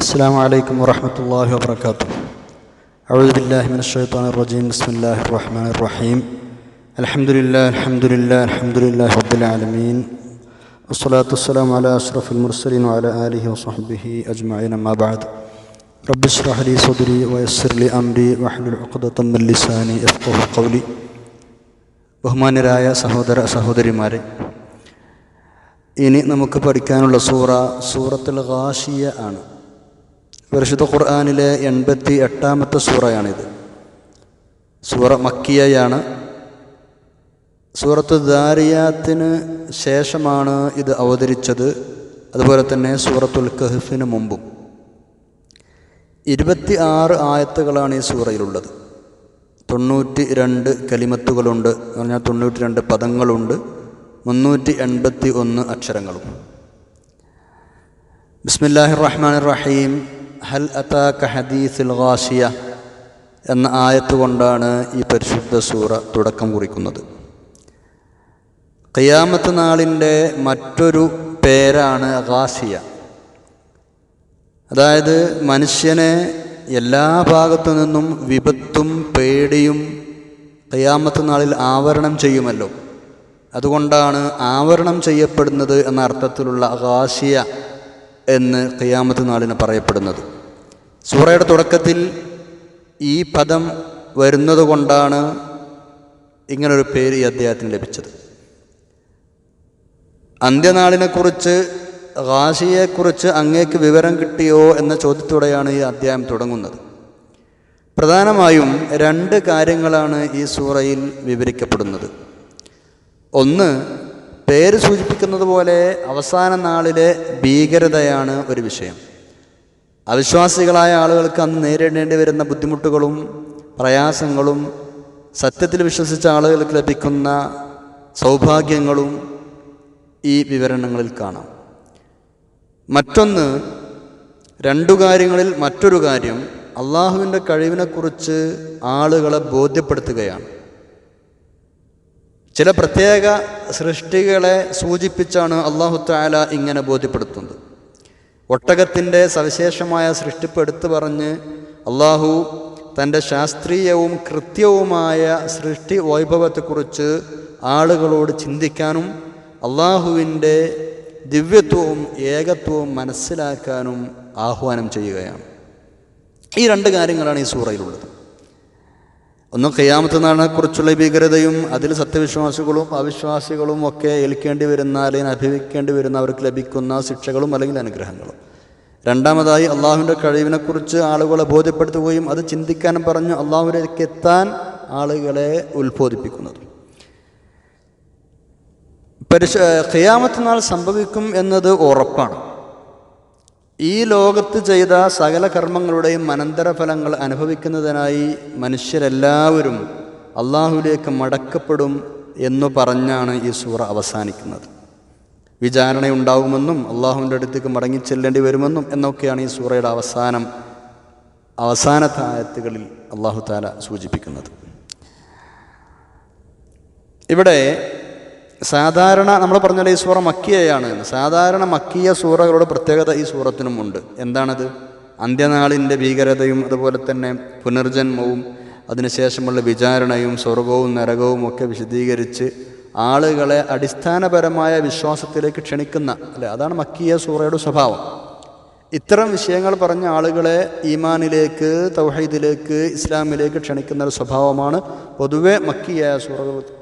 السلام عليكم ورحمة الله وبركاته أعوذ بالله من الشيطان الرجيم بسم الله الرحمن الرحيم الحمد لله الحمد لله الحمد لله رب العالمين والصلاة والسلام على أشرف المرسلين وعلى آله وصحبه أجمعين أما بعد رب اشرح لي صدري ويسر لي أمري واحلل عقدة من لساني يفقه قولي ബഹുമാന്യരായ സഹോദര സഹോദരിമാരെ ഇനി നമുക്ക് പഠിക്കാനുള്ള സൂറ സൂറത്തുൽ ഖാഷിയ ആണ് പരിശുദ്ധ ഖുർആാനിലെ എൺപത്തി എട്ടാമത്തെ സൂറയാണിത്. സൂറ മക്കിയയാണ്. സൂറത്ത് ദാരിയാത്തിന് ശേഷമാണ് ഇത് അവതരിച്ചത്. അതുപോലെ തന്നെ സൂറത്തുൽ കഹഫിന് മുമ്പും. ഇരുപത്തി ആറ് ആയത്തുകളാണ് ഈ സൂറയിലുള്ളത്. തൊണ്ണൂറ്റി രണ്ട് കലിമത്തുകളുണ്ട്. എന്ന് പറഞ്ഞാൽ തൊണ്ണൂറ്റി രണ്ട് പദങ്ങളുണ്ട്. മുന്നൂറ്റി എൺപത്തി ഒന്ന് അക്ഷരങ്ങളും. ബിസ്മില്ലാഹിർ റഹ്മാൻ റഹീം. ഹൽ അതാക ഹദീസുൽ ഖാഷിയ എന്ന ആയത്ത് കൊണ്ടാണ് ഈ പരിശുദ്ധ സൂറ തുടക്കം കുറിക്കുന്നത്. ഖിയാമത്ത് നാളിന്റെ മറ്റൊരു പേരാണ് ഖാസിയ അതായത് മനുഷ്യനെ എല്ലാ ഭാഗത്തു നിന്നും വിപത്തും പേടിയും ഖിയാമത്ത് നാളിൽ ആവരണം ചെയ്യുമല്ലോ. അതുകൊണ്ടാണ് ആവരണം ചെയ്യപ്പെടുന്നത് എന്ന അർത്ഥത്തിലുള്ള ഖാസിയ എന്ന് ഖിയാമത്ത് നാളിന് പറയപ്പെടുന്നത്. സൂറയുടെ തുടക്കത്തിൽ ഈ പദം വരുന്നത് കൊണ്ടാണ് ഇങ്ങനൊരു പേര് ഈ അദ്ദേഹത്തിന് ലഭിച്ചത്. അന്ത്യനാളിനെക്കുറിച്ച് റാശിയെക്കുറിച്ച് അങ്ങേക്ക് വിവരം കിട്ടിയോ എന്ന ചോദ്യത്തോടെയാണ് ഈ അധ്യായം തുടങ്ങുന്നത്. പ്രധാനമായും രണ്ട് കാര്യങ്ങളാണ് ഈ സൂറയിൽ വിവരിക്കപ്പെടുന്നത്. ഒന്ന് പേര് സൂചിപ്പിക്കുന്നത് പോലെ അവസാന നാളിലെ ഭീകരതയാണ് ഒരു വിഷയം. അവിശ്വാസികളായ ആളുകൾക്ക് അന്ന് നേരിടേണ്ടി വരുന്ന ബുദ്ധിമുട്ടുകളും പ്രയാസങ്ങളും സത്യത്തിൽ വിശ്വസിച്ച ആളുകൾക്ക് ലഭിക്കുന്ന സൗഭാഗ്യങ്ങളും ഈ വിവരണങ്ങളിൽ കാണാം. മറ്റൊന്ന് രണ്ടു കാര്യങ്ങളിൽ മറ്റൊരു കാര്യം അള്ളാഹുവിന്റെ കഴിവിനെക്കുറിച്ച് ആളുകളെ ബോധ്യപ്പെടുത്തുകയാണ്. ചില പ്രത്യേക സൃഷ്ടികളെ സൂചിപ്പിച്ചാണ് അള്ളാഹു താല ഇങ്ങനെ ബോധ്യപ്പെടുത്തുന്നത്. ഒട്ടകത്തിന്റെ സവിശേഷമായ സൃഷ്ടിപ്പ് എടുത്തു പറഞ്ഞ് അള്ളാഹു തന്റെ ശാസ്ത്രീയവും കൃത്യവുമായ സൃഷ്ടി വൈഭവത്തെക്കുറിച്ച് ആളുകളോട് ചിന്തിക്കാനും അള്ളാഹുവിന്റെ ദിവ്യത്വവും ഏകത്വവും മനസ്സിലാക്കാനും ആഹ്വാനം ചെയ്യുകയാണ്. ഈ രണ്ട് കാര്യങ്ങളാണ് ഈ സൂറയിലുള്ളത്. ഒന്ന് ഖിയാമത്ത് നാളിനെക്കുറിച്ചുള്ള ഭീകരതയും അതിൽ സത്യവിശ്വാസികളും അവിശ്വാസികളും ഒക്കെ ഏൽക്കേണ്ടി വരുന്ന അല്ലെങ്കിൽ അഭിവിക്കേണ്ടി വരുന്ന അവർക്ക് ലഭിക്കുന്ന ശിക്ഷകളും അല്ലെങ്കിൽ അനുഗ്രഹങ്ങളും. രണ്ടാമതായി അള്ളാഹുവിന്റെ കഴിവിനെക്കുറിച്ച് ആളുകളെ ബോധ്യപ്പെടുത്തുകയും അത് ചിന്തിക്കാനും പറഞ്ഞു അള്ളാഹുവിലേക്ക് എത്താൻ ആളുകളെ ഉത്ബോധിപ്പിക്കുന്നത്. പരിശ ഖിയാമത്ത് നാൾ സംഭവിക്കും എന്നത് ഉറപ്പാണ്. ഈ ലോകത്ത് ചെയ്ത സകല കർമ്മങ്ങളുടെയും അനന്തരഫലങ്ങൾ അനുഭവിക്കുന്നതിനായി മനുഷ്യരെല്ലാവരും അള്ളാഹുലേക്ക് മടക്കപ്പെടും എന്നു പറഞ്ഞാണ് ഈ സൂറ അവസാനിക്കുന്നത്. വിചാരണയുണ്ടാവുമെന്നും അള്ളാഹുവിന്റെ അടുത്തേക്ക് മടങ്ങി ചെല്ലേണ്ടി വരുമെന്നും എന്നൊക്കെയാണ് ഈ സൂറയുടെ അവസാനം അവസാനത്തെ ആയത്തുകളിൽ അള്ളാഹു താല സൂചിപ്പിക്കുന്നത്. ഇവിടെ സാധാരണ നമ്മൾ പറഞ്ഞ ഈ സൂറ മക്കിയയാണ്. സാധാരണ മക്കിയ സൂറകളുടെ പ്രത്യേകത ഈ സൂറത്തിനും ഉണ്ട്. എന്താണത്? അന്ത്യനാളിന്റെ ഭീകരതയും അതുപോലെ തന്നെ പുനർജന്മവും അതിനുശേഷമുള്ള വിചാരണയും സ്വർഗവും നരകവും ഒക്കെ വിശദീകരിച്ച് ആളുകളെ അടിസ്ഥാനപരമായ വിശ്വാസത്തിലേക്ക് ക്ഷണിക്കുന്ന അല്ലെ? അതാണ് മക്കിയ സൂറയുടെ സ്വഭാവം. ഇത്തരം വിഷയങ്ങൾ പറഞ്ഞ ആളുകളെ ഈമാനിലേക്ക് തൗഹീദിലേക്ക് ഇസ്ലാമിലേക്ക് ക്ഷണിക്കുന്ന ഒരു സ്വഭാവമാണ് പൊതുവെ മക്കിയായ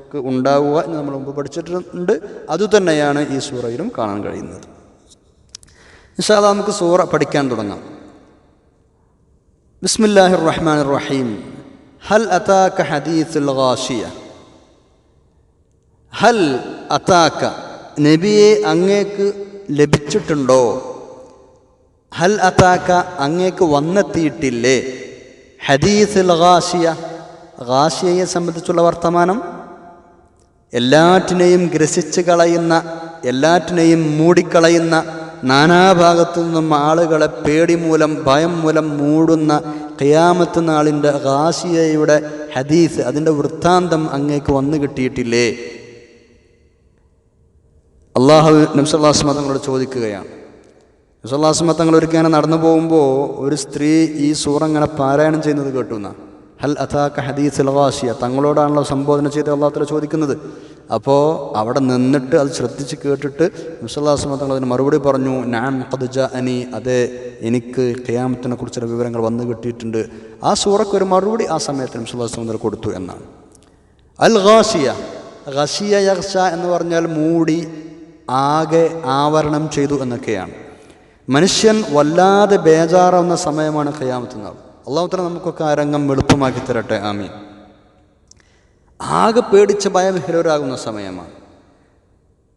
സൂറകൾക്ക് ഉണ്ടാവുക എന്ന് നമ്മൾ മുമ്പ് പഠിച്ചിട്ടുണ്ട്. അതുതന്നെയാണ് ഈ സൂറയിലും കാണാൻ കഴിയുന്നത്. നിഷാദ നമുക്ക് സൂറ പഠിക്കാൻ തുടങ്ങാം. ബിസ്മില്ലാഹിർ റഹ്മാൻ റഹീം ഹൽ അതാക്ക ഹദീസുൽ ഗാഷിയ. ഹൽ അതാക്ക നബിയെ അങ്ങേക്ക് ലഭിച്ചിട്ടുണ്ടോ? ഹൽ അതാക്ക അങ്ങേക്ക് വന്നെത്തിയിട്ടില്ലേ? ഹദീസുൽ ഗാഷിയ. ഗാഷിയയെ സംബന്ധിച്ചുള്ള വർത്തമാനം. എല്ലാറ്റിനെയും ഗ്രസിച്ച് കളയുന്ന എല്ലാറ്റിനെയും മൂടിക്കളയുന്ന നാനാഭാഗത്തു നിന്നും ആളുകളെ പേടി മൂലം ഭയം മൂലം മൂടുന്ന ഖിയാമത്ത് നാളിന്റെ ഹാസിയയുടെ ഹദീസ് അതിന്റെ വൃത്താന്തം അങ്ങേക്ക് വന്നു കിട്ടിയിട്ടില്ലേ? അള്ളാഹു നബ്സല്ലാസ്മ തങ്ങളോട് ചോദിക്കുകയാണ്. നബ്സല്ലാസ്മ തങ്ങൾ ഒരിക്കലും നടന്നു പോകുമ്പോൾ ഒരു സ്ത്രീ ഈ സൂറങ്ങനെ പാരായണം ചെയ്യുന്നത് കേട്ടു എന്നാ ഹൽ അഥാക്ക ഹദീസ് ലവാഷിയ തങ്ങളോടാണല്ലോ സംബോധന ചെയ്ത് അള്ളാഹുത്തല ചോദിക്കുന്നത്. അപ്പോൾ അവിടെ നിന്നിട്ട് അത് ശ്രദ്ധിച്ച് കേട്ടിട്ട് മുസല്ലാസ്മ തങ്ങൾ അതിന് മറുപടി പറഞ്ഞു ഞാൻ ഖദ്ജ അനി അതെ എനിക്ക് ഖിയാമത്തിനെ കുറിച്ചുള്ള വിവരങ്ങൾ വന്നു കിട്ടിയിട്ടുണ്ട്. ആ സൂറക്ക് ഒരു മറുപടി ആ സമയത്ത് നബ്സല്ലാസ്മ തങ്ങൾ കൊടുത്തു എന്നാണ്. അൽ ഖാസിയ ഖസിയ യഹ്സ എന്ന് പറഞ്ഞാൽ മൂടി ആകെ ആവരണം ചെയ്തു എന്നൊക്കെയാണ്. മനുഷ്യൻ വല്ലാതെ ബേജാറാവുന്ന സമയമാണ് ഖിയാമത്ത് നാൾ അള്ളാഹുത്തല നമുക്കൊക്കെ ആ രംഗം എളുപ്പമാക്കി തരട്ടെ. ആമീൻ. ആകെ പേടിച്ച ഭയവിഹരരാകുന്ന സമയമാണ്.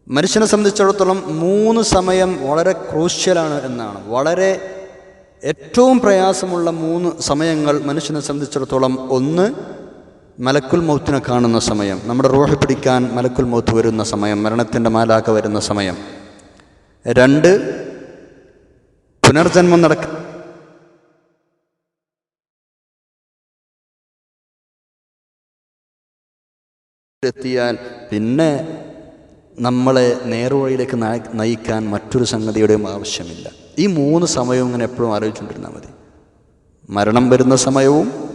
മനുഷ്യനെ സംബന്ധിച്ചിടത്തോളം മൂന്ന് സമയം വളരെ ക്രൂഷ്യലാണ് എന്നാണ്. വളരെ ഏറ്റവും പ്രയാസമുള്ള മൂന്ന് സമയങ്ങൾ മനുഷ്യനെ സംബന്ധിച്ചിടത്തോളം ഒന്ന് മലക്കുൽ മൗത്തിനെ കാണുന്ന സമയം നമ്മുടെ റോഹി പിടിക്കാൻ മലക്കുൽ മൗത്ത് വരുന്ന സമയം മരണത്തിന്റെ മാലാക്ക വരുന്ന സമയം. രണ്ട് പുനർജന്മം നടക്ക എത്തിയാൽ പിന്നെ നമ്മളെ നേർവഴിയിലേക്ക് നയിക്കാൻ മറ്റൊരു സംഗതിയുടെയും ആവശ്യമില്ല. ഈ മൂന്ന് സമയവും ഇങ്ങനെ എപ്പോഴും ആലോചിച്ചുകൊണ്ടിരുന്നാൽ മതി. മരണം വരുന്ന സമയവും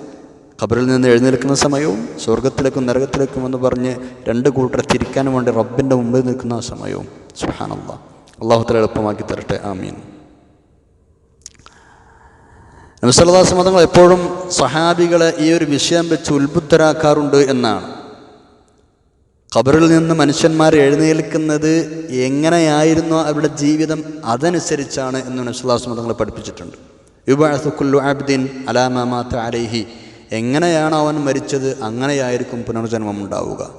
ഖബറിൽ നിന്ന് എഴുന്നേൽക്കുന്ന സമയവും സ്വർഗത്തിലേക്കും നരകത്തിലേക്കും എന്ന് പറഞ്ഞ് രണ്ട് കൂട്ടരെ തിരിക്കാൻ വേണ്ടി റബ്ബിന്റെ മുമ്പിൽ നിൽക്കുന്ന ആ സമയവും. സുഹാനല്ല അള്ളാഹുത്തല എളുപ്പമാക്കി തരട്ടെ. ആമീൻ. നബിസ്വല്ലാസ് മതങ്ങൾ എപ്പോഴും സഹാബികളെ ഈ ഒരു വിഷയം വെച്ച് ഉത്ബുദ്ധരാക്കാറുണ്ട് എന്നാണ്. ഖബറിൽ നിന്ന് മനുഷ്യന്മാർ എഴുന്നേൽക്കുന്നത് എങ്ങനെയായിരുന്നു അവരുടെ ജീവിതം അതനുസരിച്ചാണ് എന്ന് നബ്സുല്ലാസ് തങ്ങൾ പഠിപ്പിച്ചിട്ടുണ്ട്. യുബാസുക്കുല്ലു അബ്ദിൻ അലാമാത്ത അലൈഹി. എങ്ങനെയാണ് അവൻ മരിച്ചത്? അങ്ങനെയായിരിക്കും പുനർജന്മം ഉണ്ടാവുക.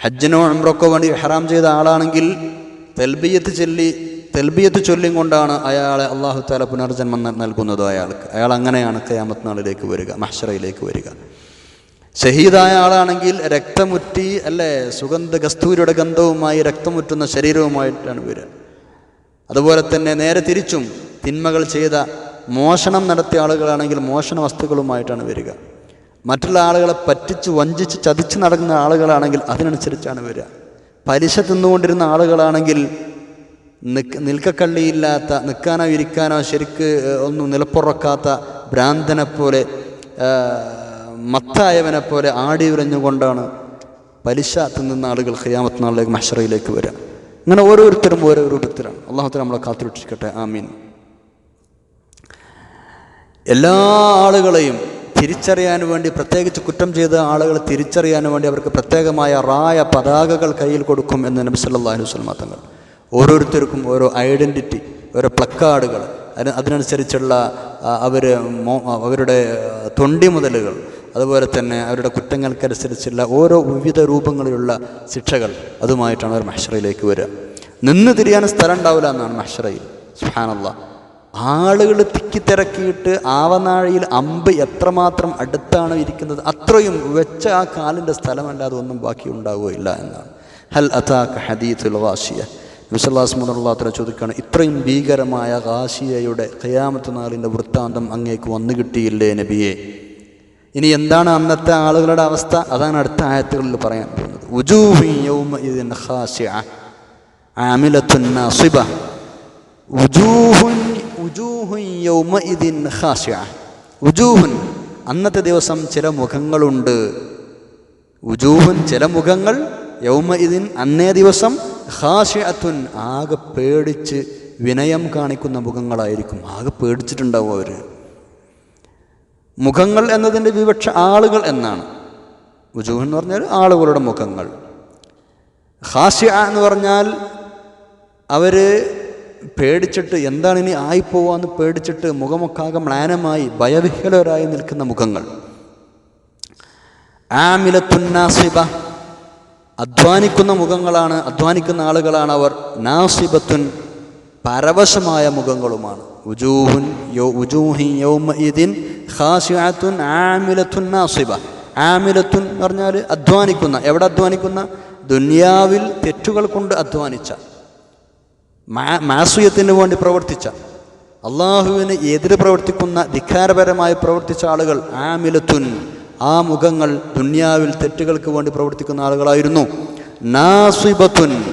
ഹജ്ജിനോ അമ്രക്കോ വേണ്ടി ഹറാം ചെയ്ത ആളാണെങ്കിൽ തെൽബിയത്ത് ചൊല്ലി തെൽബിയത്ത് ചൊല്ലിയും കൊണ്ടാണ് അയാളെ അള്ളാഹു താല പുനർജന്മം നൽ- നൽകുന്നത് അയാൾക്ക്. അയാൾ അങ്ങനെയാണ് കയാമത്ത് നാളിലേക്ക് വരിക മഹ്ഷറയിലേക്ക് വരിക. ഷഹീദായ ആളാണെങ്കിൽ രക്തമുറ്റി അല്ലേ? സുഗന്ധ കസ്തൂരിയുടെ ഗന്ധവുമായി രക്തമുറ്റുന്ന ശരീരവുമായിട്ടാണ് വരിക. അതുപോലെ തന്നെ നേരെ തിരിച്ചും തിന്മകൾ ചെയ്ത മോഷണം നടത്തിയ ആളുകളാണെങ്കിൽ മോഷണ വസ്തുക്കളുമായിട്ടാണ് വരിക. മറ്റുള്ള ആളുകളെ പറ്റിച്ച് വഞ്ചിച്ച് ചതിച്ച് നടക്കുന്ന ആളുകളാണെങ്കിൽ അതിനനുസരിച്ചാണ് വരിക. പലിശ തിന്നുകൊണ്ടിരുന്ന ആളുകളാണെങ്കിൽ നിക്ക് നിൽക്കക്കള്ളിയില്ലാത്ത നിൽക്കാനോ ഇരിക്കാനോ ശരിക്ക് ഒന്നും നിലപ്പുറക്കാത്ത ഭ്രാന്തനെ പോലെ മത്തായവനെ പോലെ ആടി ഉരഞ്ഞുകൊണ്ടാണ് പലിശ തിന്നുന്ന ആളുകൾ ഖിയാമത്ത് നാളിലേക്ക് മഷറയിലേക്ക് വരിക. അങ്ങനെ ഓരോരുത്തരും ഓരോ രൂപത്തിലാണ്. അള്ളാഹുത്തല നമ്മളെ കാത്തുരക്ഷിക്കട്ടെ. ആമീൻ. എല്ലാ ആളുകളെയും തിരിച്ചറിയാൻ വേണ്ടി പ്രത്യേകിച്ച് കുറ്റം ചെയ്ത ആളുകളെ തിരിച്ചറിയാൻ വേണ്ടി അവർക്ക് പ്രത്യേകമായ റായ പതാകകൾ കയ്യിൽ കൊടുക്കും എന്ന് നബി സല്ലല്ലാഹു അലൈഹി വസല്ലം തങ്ങൾ. ഓരോരുത്തർക്കും ഓരോ ഐഡന്റിറ്റി ഓരോ പ്ലക്കാർഡുകൾ. അതിന് അതിനനുസരിച്ചുള്ള അവർ അവരുടെ തൊണ്ടി മുതലുകൾ അതുപോലെ തന്നെ അവരുടെ കുറ്റങ്ങൾക്കനുസരിച്ചുള്ള ഓരോ വിവിധ രൂപങ്ങളിലുള്ള ശിക്ഷകൾ അതുമായിട്ടാണ് അവർ മഹ്ഷറയിലേക്ക് വരിക. നിന്ന് തിരിയാൻ സ്ഥലം ഉണ്ടാവില്ല എന്നാണ് മഹ്ഷറയിൽ. സുഹാനല്ല ആളുകൾ തിക്കി തിരക്കിയിട്ട് ആവനാഴിയിൽ അമ്പ് എത്രമാത്രം അടുത്താണ് ഇരിക്കുന്നത് അത്രയും വെച്ച ആ കാലിന്റെ സ്ഥലമല്ലാതെ ഒന്നും ബാക്കി ഉണ്ടാവുകയില്ല എന്നാണ്. ഹൽ അതാക്ക് ഹദീത്തുൽ വിശ്വാസ് മുതലുള്ളാത്ര ചോദിക്കുകയാണ് ഇത്രയും ഭീകരമായ കാശിയയുടെ ഖയാമത്ത് നാളിന്റെ വൃത്താന്തം അങ്ങേക്ക് വന്നു കിട്ടിയില്ലേ നബിയെ? ഇനി എന്താണ് അന്നത്തെ ആളുകളുടെ അവസ്ഥ? അതാണ് അടുത്ത ആയത്തുകളിൽ പറയാൻ പോകുന്നത്. അന്നത്തെ ദിവസം ചില മുഖങ്ങളുണ്ട്. ഉജൂഹുൻ ചില മുഖങ്ങൾ യൗമ ഇതിൻ അന്നേ ദിവസം ഖാശിഅത്തുൻ ആകെ പേടിച്ച് വിനയം കാണിക്കുന്ന മുഖങ്ങളായിരിക്കും. ആകെ പേടിച്ചിട്ടുണ്ടാവും അവർ മുഖങ്ങൾ എന്നതിന്റെ വിവക്ഷ ആളുകൾ എന്നാണ്. വുജൂഹ് എന്ന് പറഞ്ഞാൽ ആളുകളുടെ മുഖങ്ങൾ. ഹാസ്യ എന്ന് പറഞ്ഞാൽ അവർ പേടിച്ചിട്ട് എന്താണ് ഇനി ആയിപ്പോവാന്ന് പേടിച്ചിട്ട് മുഖമൊക്കാകെ മ്ലാനമായി ഭയവിഹലരായി നിൽക്കുന്ന മുഖങ്ങൾ. ആമിലത്തുന്നാസിബ അധ്വാനിക്കുന്ന മുഖങ്ങളാണ് അധ്വാനിക്കുന്ന ആളുകളാണ് അവർ. നാസിബത്തുൻ പരവശമായ മുഖങ്ങളുമാണ്. ഉജൂഹുൻ യോ ഉജൂഹി യൗമ ഖാസിഅത്തുൻ ആമിലത്തുൻ നാസിബ. ആമിലത്തുൻ എന്ന് പറഞ്ഞാൽ അധ്വാനിക്കുന്ന. എവിടെ അധ്വാനിക്കുന്ന? ദുനിയാവിൽ തെറ്റുകൾ കൊണ്ട് അധ്വാനിച്ച. മാസൂയത്തിന് വേണ്ടി പ്രവർത്തിച്ച. അള്ളാഹുവിന് എതിര് പ്രവർത്തിക്കുന്ന ധിക്കാരപരമായി പ്രവർത്തിച്ച ആളുകൾ ആമിലത്തുൻ. ആ മുഖങ്ങൾ ദുന്യാവിൽ തെറ്റുകൾക്ക് വേണ്ടി പ്രവർത്തിക്കുന്ന ആളുകളായിരുന്നു. നാസിബത്തുൻ.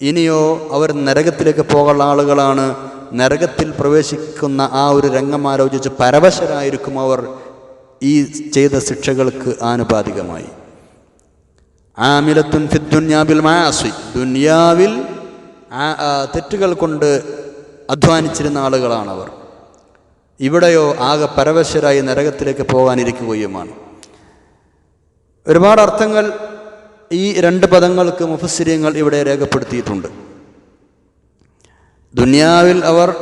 ഇനിയോ അവർ നരകത്തിലേക്ക് പോകാനുള്ള ആളുകളാണ്. നരകത്തിൽ പ്രവേശിക്കുന്ന ആ ഒരു രംഗം ആലോചിച്ച് പരവശരായിരിക്കും അവർ ഈ ചെയ്ത ശിക്ഷകൾക്ക് ആനുപാതികമായി. ആമിലത്തുൻ ഫിദ്ദുന്യാബിൽ മാസി. ദുന്യാവിൽ തെറ്റുകൾ കൊണ്ട് അധ്വാനിച്ചിരുന്ന ആളുകളാണവർ. ഇവിടെയോ ആകെ പരവശരായി നരകത്തിലേക്ക് പോകാനിരിക്കുകയുമാണ്. ഒരുപാട് അർത്ഥങ്ങൾ ഈ രണ്ട് പദങ്ങൾക്ക് മുഫസ്സിര്യങ്ങൾ ഇവിടെ രേഖപ്പെടുത്തിയിട്ടുണ്ട്. ദുനിയാവിൽ അവർ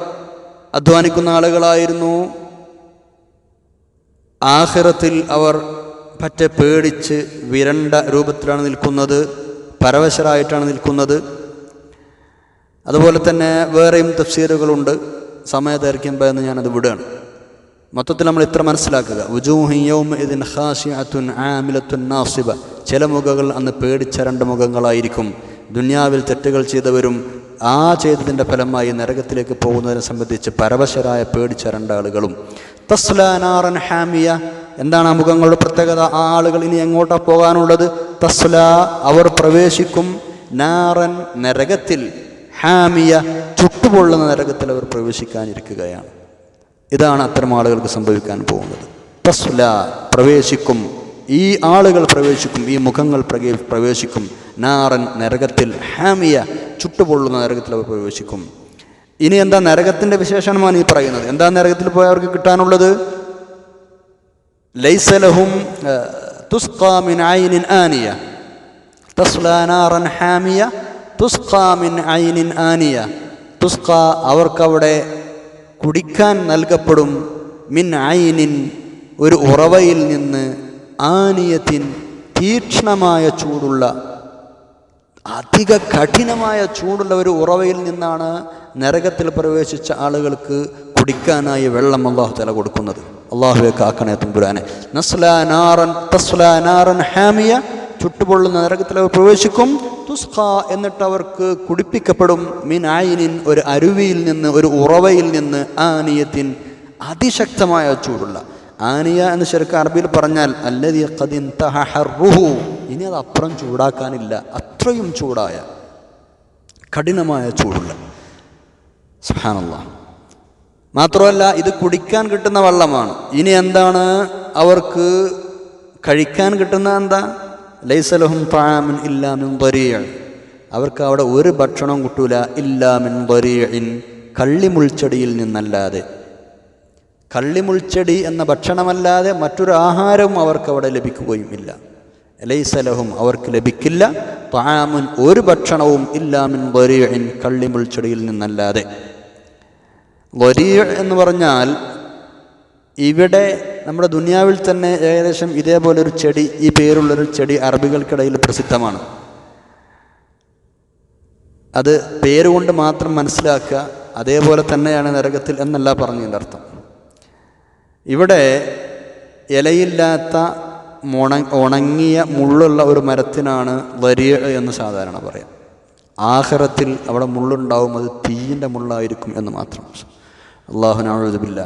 അധ്വാനിക്കുന്ന ആളുകളായിരുന്നു. ആഹിറത്തിൽ അവർ പറ്റെ പേടിച്ച് വിരണ്ട രൂപത്തിലാണ് നിൽക്കുന്നത് പരവശരായിട്ടാണ് നിൽക്കുന്നത്. അതുപോലെ തന്നെ വേറെയും തഫ്സീറുകളുണ്ട്. സമയദൈർഘ്യം പോയെന്ന് ഞാനത് വിടുകയാണ്. മൊത്തത്തിൽ നമ്മൾ ഇത്ര മനസ്സിലാക്കുക. ചില മുഖങ്ങൾ അന്ന് പേടിച്ച രണ്ട് മുഖങ്ങളായിരിക്കും. ദുനിയാവിൽ തെറ്റുകൾ ചെയ്തവരും ആ ചെയ്തതിന്റെ ഫലമായി നരകത്തിലേക്ക് പോകുന്നതിനെ സംബന്ധിച്ച് പരവശരായ പേടിച്ച രണ്ടാളുകളും. തസ്ലാനാറൻ ഹാമിയ. എന്താണ് ആ മുഖങ്ങളുടെ പ്രത്യേകത? ആ ആളുകൾ ഇനി എങ്ങോട്ടാണ് പോകാനുള്ളത്? തസ്ല അവർ പ്രവേശിക്കും. നാറൻ നരകത്തിൽ. ഹാമിയ ചുട്ടുപൊള്ളുന്ന നരകത്തിൽ അവർ പ്രവേശിക്കാനിരിക്കുകയാണ്. ഇതാണ് അത്തരം ആളുകൾക്ക് സംഭവിക്കാൻ പോകുന്നത്. തസ്ല പ്രവേശിക്കും. ഈ ആളുകൾ പ്രവേശിക്കും. ഈ മുഖങ്ങൾ പ്രവേശിക്കും. നാറൻ നരകത്തിൽ. ഹാമിയ ചുട്ടുപൊള്ളുന്ന നരകത്തിൽ അവർ പ്രവേശിക്കും. ഇനി എന്താ നരകത്തിന്റെ വിശേഷണമാണ് ഈ പറയുന്നത്? എന്താ നരകത്തിൽ പോയവർക്ക് കിട്ടാനുള്ളത്? ലൈസലഹും ആനിയ. ഹാമിയ ഐനിൻ ആനിയ. തുസ്ക അവർക്കവിടെ കുടിക്കാൻ നൽകപ്പെടും. മിൻ ഐനിൻ ഒരു ഉറവയിൽ നിന്ന് ആനിയത്തിൻ തീക്ഷ്ണമായ ചൂടുള്ള അധിക കഠിനമായ ചൂടുള്ള ഒരു ഉറവയിൽ നിന്നാണ് നരകത്തിൽ പ്രവേശിച്ച ആളുകൾക്ക് കുടിക്കാനായി വെള്ളം അള്ളാഹു തല കൊടുക്കുന്നത്. അള്ളാഹുവെ കാക്കണേ തുമ്പുരാനെ. ഹാമിയ ചുട്ടുപൊള്ളുന്ന നരകത്തിൽ അവർ പ്രവേശിക്കും. തുസ്ഖ എന്നിട്ട് അവർക്ക് കുടിപ്പിക്കപ്പെടും. മിൻ ആയിനിൻ ഒരു അരുവിയിൽ നിന്ന് ഒരു ഉറവയിൽ നിന്ന് ആനിയത്തിൻ അതിശക്തമായ ചൂടുള്ള. ആനിയ എന്ന് ശരിക്കും അറബിയിൽ പറഞ്ഞാൽ അല്ലതി ഖദിൻ തഹറുഹു ഇനി അത് അപ്പുറം ചൂടാക്കാനില്ല. അത്രയും ചൂടായ കഠിനമായ ചൂടുള്ള. സുഹാനല്ല മാത്രമല്ല ഇത് കുടിക്കാൻ കിട്ടുന്ന വെള്ളമാണ്. ഇനി എന്താണ്? അവർക്ക് കഴിക്കാൻ കിട്ടുന്ന എന്താ? ലൈസലഹും താമൻ ഇല്ലാമിൻ ദരീയ അവർക്ക് അവിടെ ഒരു ഭക്ഷണവും കിട്ടൂല. ഇല്ലാമിൻ ദരീഇൻ. കള്ളിമുൾച്ചെടിയിൽ നിന്നല്ലാതെ. കള്ളിമുൾച്ചെടി എന്ന ഭക്ഷണമല്ലാതെ മറ്റൊരു ആഹാരവും അവർക്ക് അവിടെ ലഭിക്കുകയും ഇല്ല. ലൈസലഹും അവർക്ക് ലഭിക്കില്ല. താമുൻ ഒരു ഭക്ഷണവും ഇല്ലാമിൻ ദരീഇൻ കള്ളിമുൾച്ചെടിയിൽ നിന്നല്ലാതെ. വരിയ എന്ന് പറഞ്ഞാൽ ഇവിടെ നമ്മുടെ ദുനിയാവിൽ തന്നെ ഏകദേശം ഇതേപോലെ ഒരു ചെടി ഈ പേരുള്ളൊരു ചെടി അറബികൾക്കിടയിൽ പ്രസിദ്ധമാണ്. അത് പേരുകൊണ്ട് മാത്രം മനസ്സിലാക്കുക അതേപോലെ തന്നെയാണ് നരകത്തിൽ എന്നല്ല പറഞ്ഞതിന്റെ അർത്ഥം. ഇവിടെ ഇലയില്ലാത്ത മുണ ഉണങ്ങിയ മുള്ളുള്ള ഒരു മരത്തിനാണ് വരിയ എന്ന് സാധാരണ പറയാം. ആഹരത്തിൽ അവിടെ മുള്ളുണ്ടാവും അത് തീയിന്റെ മുള്ളായിരിക്കും എന്ന് മാത്രം. അള്ളാഹുനാഴുതുമില്ല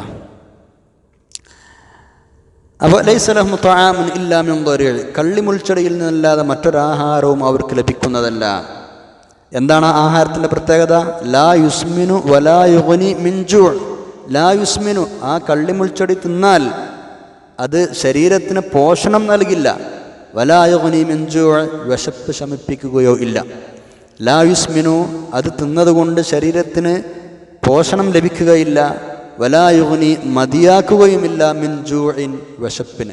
അപ്പോൾ ലൈസലഹും ത്വാമുൻ ഇല്ലാമിൻ ദരീ കള്ളിമുൾച്ചെടിയിൽ നിന്നല്ലാതെ മറ്റൊരാഹാരവും അവർക്ക് ലഭിക്കുന്നതല്ല. എന്താണ് ആഹാരത്തിന്റെ പ്രത്യേകത? ലാ യുസ്മിനു വലാ യുഗനി മിഞ്ചു ലാ യുസ്മിനു ആ കള്ളിമുൾച്ചെടി തിന്നാൽ അത് ശരീരത്തിന് പോഷണം നൽകില്ല. വലാ മെഞ്ചോ വിശപ്പ് ശമിപ്പിക്കുകയോ ഇല്ല. ലാ യുസ്മിനു അത് തിന്നതുകൊണ്ട് ശരീരത്തിന് പോഷണം ലഭിക്കുകയില്ല. വലായുഗ്നി മതിയാക്കുകയുമില്ല മിൻ ജൂഇൻ വിശപ്പിന്.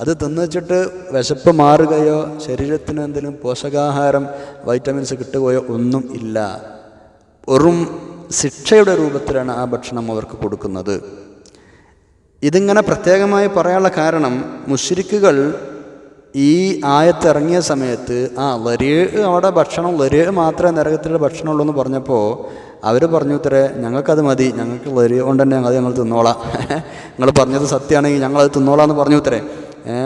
അത് തിന്നുവച്ചിട്ട് വിശപ്പ് മാറുകയോ ശരീരത്തിന് എന്തെങ്കിലും പോഷകാഹാരം വൈറ്റമിൻസ് കിട്ടുകയോ ഒന്നും ഇല്ല. വെറും ശിക്ഷയുടെ രൂപത്തിലാണ് ആ ഭക്ഷണം അവർക്ക് കൊടുക്കുന്നത്. ഇതിങ്ങനെ പ്രത്യേകമായി പറയാനുള്ള കാരണം മുഷിരിക്കുകൾ ഈ ആയത്തിറങ്ങിയ സമയത്ത് ആ ലരിയ അവിടെ ഭക്ഷണം ലരിയ മാത്രമേ നരകത്തിലെ ഭക്ഷണമുള്ളൂ എന്ന് പറഞ്ഞപ്പോൾ അവർ പറഞ്ഞു ഇത്രേ ഞങ്ങൾക്കത് മതി. ഞങ്ങൾക്ക് ലരിയ കൊണ്ട് തന്നെ അത് ഞങ്ങൾ തിന്നോളാം. നിങ്ങൾ പറഞ്ഞത് സത്യമാണെങ്കിൽ ഞങ്ങളത് തിന്നോളാം എന്ന് പറഞ്ഞു ഇത്രേ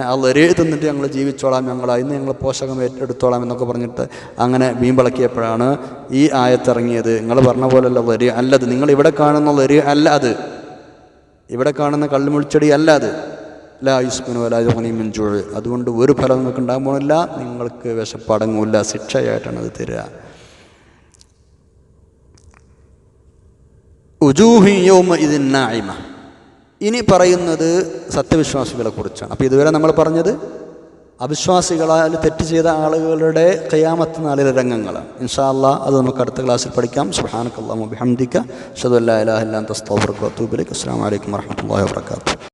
ആ ലരിയ തിന്നിട്ട് ഞങ്ങൾ ജീവിച്ചോളാം. ഞങ്ങൾ അതിന് ഞങ്ങൾ പോഷകം ഏറ്റെടുത്തോളാം എന്നൊക്കെ പറഞ്ഞിട്ട് അങ്ങനെ വീമ്പിളക്കിയപ്പോഴാണ് ഈ ആയത്തിറങ്ങിയത് നിങ്ങൾ പറഞ്ഞ പോലെയല്ല ലരിയ അല്ലത്. നിങ്ങൾ ഇവിടെ കാണുന്ന ലരിയ അല്ല അത്. ഇവിടെ കാണുന്ന കള്ളുമുൾച്ചെടി അല്ല അത്. ലാ യുസ്മിനു ജുഴ്. അതുകൊണ്ട് ഒരു ഫലം നിങ്ങൾക്ക് ഉണ്ടാകാൻ നിങ്ങൾക്ക് വിശപ്പടങ്ങൂല്ല ശിക്ഷയായിട്ടാണ് അത് തരിക. ഉജൂഹി യൗമ ഇതിൻ ഇനി പറയുന്നത് സത്യവിശ്വാസികളെ കുറിച്ചാണ്. അപ്പോൾ ഇതുവരെ നമ്മൾ പറഞ്ഞത് അവിശ്വാസികളാൽ തെറ്റ് ചെയ്ത ആളുകളുടെ കയ്യാമത്ത് നാളിലെ രംഗങ്ങൾ ഇൻഷാ അല്ലാ അത് നമുക്ക് അടുത്ത ക്ലാസ്സിൽ പഠിക്കാം. സുബ്ഹാനക്കല്ലാഹു വബിഹംദിക അഷ്ഹദു അല്ലാ ഇലാഹ ഇല്ലാ അൻത അസ്തഗ്ഫിറുക വഅത്തൂബു ഇലൈക്.